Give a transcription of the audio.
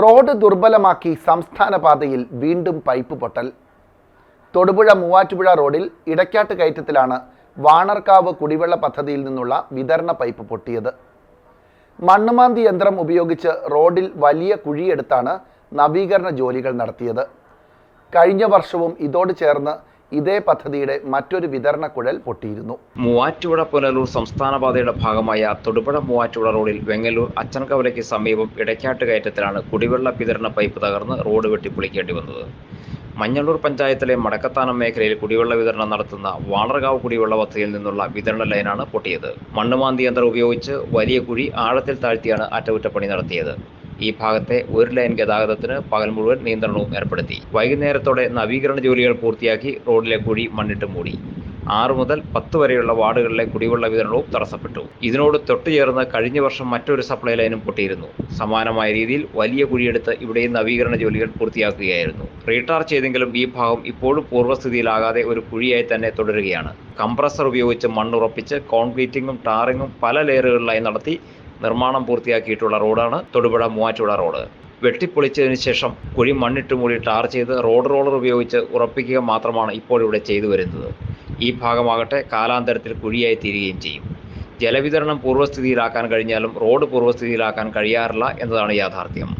Road ദുർബലമാക്കി സംസ്ഥാന പാതയിൽ വീണ്ടും പൈപ്പ് പൊട്ടൽ. തൊടുപുഴ മൂവാറ്റുപുഴ റോഡിൽ ഇടയ്ക്കാട്ട് കയറ്റത്തിലാണ് വാണർക്കാവ് കുടിവെള്ള പദ്ധതിയിൽ നിന്നുള്ള വിതരണ പൈപ്പ് പൊട്ടിയത്. മണ്ണുമാന്തി യന്ത്രം ഉപയോഗിച്ച് റോഡിൽ വലിയ കുഴിയെടുത്താണ് നവീകരണ ജോലികൾ നടത്തിയത്. കഴിഞ്ഞ വർഷവും ഇതോട് ചേർന്ന് ഇതേ പദ്ധതിയുടെ മറ്റൊരു വിതരണ കുഴൽ പൊട്ടിയിരുന്നു. മൂവാറ്റുപുഴ പുനലൂർ സംസ്ഥാന പാതയുടെ ഭാഗമായ തൊടുപുഴ മൂവാറ്റുപുഴ റോഡിൽ വെങ്ങല്ലൂർ അച്ചൻകവലയ്ക്ക് സമീപം ഇടയ്ക്കാട്ട് കയറ്റത്തിലാണ് കുടിവെള്ള വിതരണ പൈപ്പ് തകർന്ന് റോഡ് വെട്ടിപ്പൊളിക്കേണ്ടി വന്നത്. മഞ്ഞളൂർ പഞ്ചായത്തിലെ മടക്കത്താനം മേഖലയിൽ കുടിവെള്ള വിതരണം നടത്തുന്ന വാളർകാവ് കുടിവെള്ള പദ്ധതിയിൽ നിന്നുള്ള വിതരണ ലൈനാണ് പൊട്ടിയത്. മണ്ണുമാന്തി യന്ത്രം ഉപയോഗിച്ച് വലിയ കുഴി ആഴത്തിൽ താഴ്ത്തിയാണ് അറ്റകുറ്റപ്പണി നടത്തിയത്. ഈ ഭാഗത്തെ ഒരു ലൈൻ ഗതാഗതത്തിന് പകൽ മുഴുവൻ നിയന്ത്രണവും ഏർപ്പെടുത്തി. വൈകുന്നേരത്തോടെ നവീകരണ ജോലികൾ പൂർത്തിയാക്കി റോഡിലെ കുഴി മണ്ണിട്ട് മൂടി. ആറ് മുതൽ പത്ത് വരെയുള്ള വാർഡുകളിലെ കുടിവെള്ള വിതരണവും തടസ്സപ്പെട്ടു. ഇതിനോട് തൊട്ടുചേർന്ന് കഴിഞ്ഞ വർഷം മറ്റൊരു സപ്ലൈ ലൈനും പൊട്ടിയിരുന്നു. സമാനമായ രീതിയിൽ വലിയ കുഴിയെടുത്ത് ഇവിടെയും നവീകരണ ജോലികൾ പൂർത്തിയാക്കുകയായിരുന്നു. റീടാർ ചെയ്തെങ്കിലും ഈ ഭാഗം ഇപ്പോഴും പൂർവസ്ഥിതിയിലാകാതെ ഒരു കുഴിയായി തന്നെ തുടരുകയാണ്. കംപ്രസർ ഉപയോഗിച്ച് മണ്ണുറപ്പിച്ച് കോൺക്രീറ്റിങ്ങും ടാറിങ്ങും പല ലെയറുകളിലായി നടത്തി നിർമ്മാണം പൂർത്തിയാക്കിയിട്ടുള്ള റോഡാണ് തൊടുപുഴ മൂവാറ്റുപുഴ റോഡ്. വെട്ടിപ്പൊളിച്ചതിന് ശേഷം കുഴി മണ്ണിട്ട് മൂടി ടാർ ചെയ്ത് റോഡ് റോളർ ഉപയോഗിച്ച് ഉറപ്പിക്കുക മാത്രമാണ് ഇപ്പോൾ ഇവിടെ ചെയ്തു വരുന്നത്. ഈ ഭാഗമാകട്ടെ കാലാന്തരത്തിൽ കുഴിയായി തീരുകയും ചെയ്യും. ജലവിതരണം പൂർവസ്ഥിതിയിലാക്കാൻ കഴിഞ്ഞാലും റോഡ് പൂർവസ്ഥിതിയിലാക്കാൻ കഴിയാറില്ല എന്നതാണ് യാഥാർത്ഥ്യം.